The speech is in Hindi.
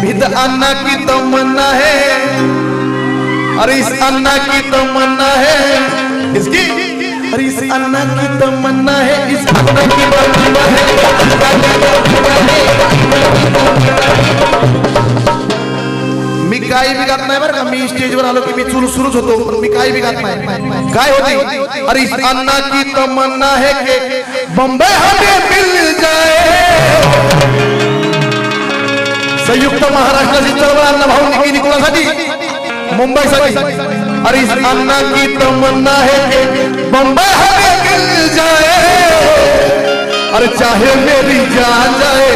भी तो अन्ना की तमन्ना है। अरे इस अन्ना की तमन्ना है। इसकी अरे इस अन्ना की तमन्ना है। इस अन्ना की तमन्ना है। मी काही बी गात नाही बरं का? मी स्टेजवर आलो की मी सुरू सुरूच होतो, पण मी काही बी गात नाही. काय होती? अरे इस अन्ना की तमन्ना है कि बम्बई हमें मिल संयुक्त महाराष्ट्राची चळवळ अण्णा भाऊ केली कोणासाठी? मुंबईसाठी. अरे अन्ना की तमन्ना है हमें मिल जाए। अरे चाहे मेरी जान जाए।